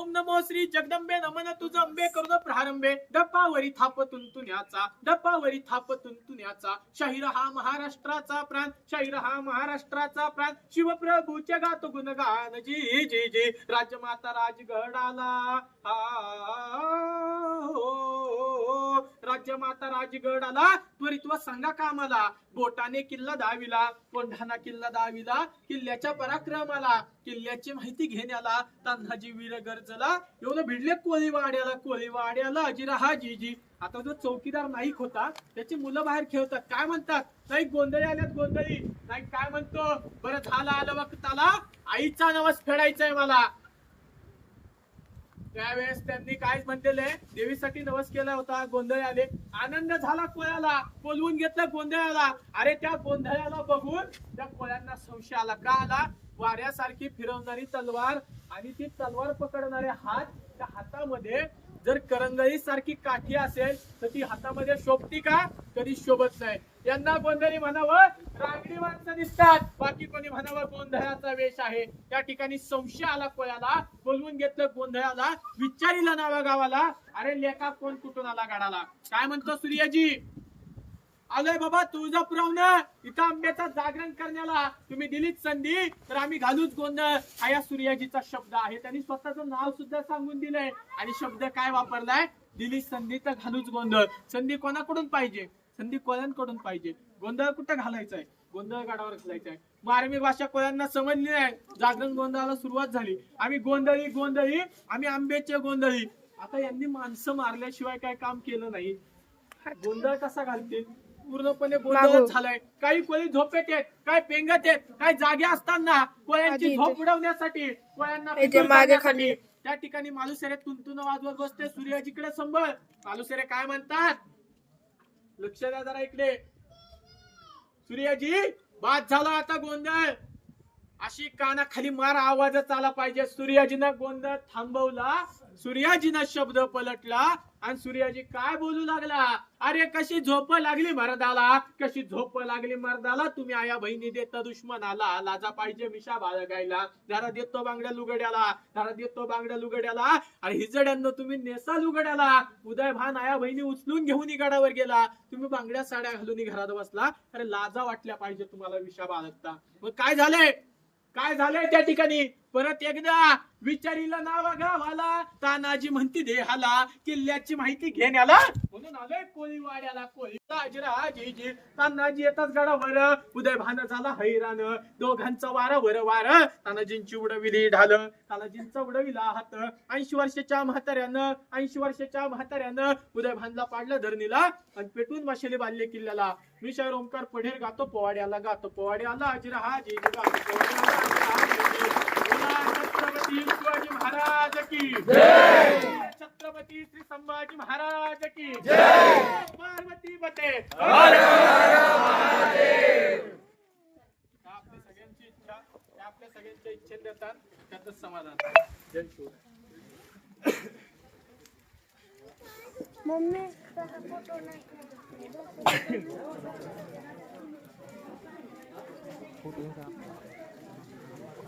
ओम नमो श्री जगदंबे नमन तुझ अंबे करून प्रारंभे. डपावरी थाप तुंतुण्याचा डपावरी थाप तुंतुण्याचा शाहीर हा महाराष्ट्राचा प्राण शाहीर हा महाराष्ट्राचा प्राण. शिवप्रभूचे गात गुणगान. जी जी जी. राजमाता राजगडाला. आ, हो, राज्यमाता राजगडाला त्वरित सांगा कामाला. बोटाने किल्ला दाविला कोंढाणा किल्ला दाविला किल्ल्याच्या पराक्रमाला किल्ल्याची माहिती घेण्याला. तान्हाजी वीर गरजला एवढं भिडले कोळीवाड्याला. कोळीवाड्याला अजिरा हा जीजी. आता जो चौकीदार नाईक होता त्याची मुलं बाहेर खेळतात. काय म्हणतात? नाही गोंधळी आल्यात गोंधळी. नाही काय म्हणतो? बरं झाला आलं वक्ताला. आईचा नवस फेडायचा आहे मला. त्यावेळेस त्यांनी काय म्हणलेले देवीसाठी नवस केला होता गोंधळ आले. आनंद झाला कोळ्याला. बोलवून घेतलं गोंधळाला. अरे त्या गोंधळाला बघून त्या कोळ्यांना संशय आला. का आला? वाऱ्यासारखी फिरवणारी तलवार आणि ती तलवार पकडणारे हात त्या हातामध्ये जर करंगळी सारखी काठी असेल तर ती हातामध्ये शोभती का? कधी शोभत नाही. यांना गोंधळी म्हणावं रांगडी माणसं दिसतात. म्हणावं गोंधळाचा वेश आहे. त्या ठिकाणी संशय आला कोयाला बोलवून घेतलं गोंधळाला विचारिला नावा गावाला. अरे लेखा कोण कुठून आला गाडाला? काय म्हणतो सूर्याजी? आलोय बाबा तुळजापुरावनं. इथं आंब्याचा जागरण करण्याला. तुम्ही दिलीत संधी तर आम्ही घालूच गोंधळ. हा या सूर्याजीचा शब्द आहे. त्यांनी स्वतःचं नाव सुद्धा सांगून दिलंय. आणि शब्द काय वापरलाय? दिली संधी तर घालूच गोंधळ. संधी कोणाकडून पाहिजे? संधी कोळ्यांकडून पाहिजे. गोंधळ कुठं घालायचा आहे गोंधळ गाडावर घालायचा आहे भाषा कोळ्यांना समजली नाही. जागरण गोंधळाला सुरुवात झाली. आम्ही गोंधळी गोंधळी आम्ही आंब्याचे गोंधळी. आता यांनी माणसं मारल्याशिवाय काय काम केलं नाही. गोंधळ कसा घालतील? पूर्णपणे गोंधळ. झालाय. काही कोळी झोपेत आहेत काय पेंगत आहेत काय जागे असताना कोळ्यांची झोप. उडवण्यासाठी कोळ्यांना. त्या ठिकाणी मालुसरे तुंतुन वाजवत बसते. सूर्याजीकडे संभळ मालुसरे काय म्हणतात? लक्ष द्या जरा इकडे. सूर्याजी बाद झाला आता गोंधळ. अशी कानाखाली मार आवाजच आला पाहिजे. सूर्याजीनं गोंधळ थांबवला. सूर्याजीनं शब्द पलटला आणि सूर्याजी काय बोलू लागला? अरे कशी झोप लागली मर्दाला? कशी झोप लागली मर्दाला? तुम्ही आया बहिणी देता दुश्मन आला लाजा पाहिजे मिशा बाळगायला जरा देतो बांगड्या लुगड्याला. जरा देतो बांगड्या लुगड्याला. अरे हिजड्यांना तुम्ही नेसा लुगड्याला. उदय भान आया बहिणी उचलून घेऊन गडावर गेला. तुम्ही बांगड्या साड्या घालून घरात बसला. अरे लाजा वाटल्या पाहिजे तुम्हाला विषा बाळगता मग काय झालंय? काय झालंय त्या ठिकाणी? परत एकदा विचारीला नावा गावाला तानाजी म्हणती देहाला किल्ल्याची माहिती घेण्याला. म्हणून आलोय कोळीवाड्याला कोळी जी जी तानाजी येतात गडावर. उदय भान झाला हैराण. दोघांचा वारा वर. वार तानाजींची उडविली ढाल. तानाजींचा उडविला हात. ऐंशी वर्षाच्या म्हाताऱ्यानं ऐंशी वर्षाच्या म्हाताऱ्यानं उदय भानला पाडला धरणीला आणि पेटून माशेली बांधले किल्ल्याला. मी शाहीर ओमकार पढेर गातो पोवाड्याला गातो पोवाड्याला. अजिरा हा गातो पोवाड्याला. शिवाजी महाराज की छत्रपती श्री संभाजी महाराज की जय। पार्वती बते। आपल्या सगळ्यांची इच्छा त्या आपल्या सगळ्यांच्या इच्छेत देतात त्यातच समाधान. जय शिवराय. मम्मी फ़ोटो नाही.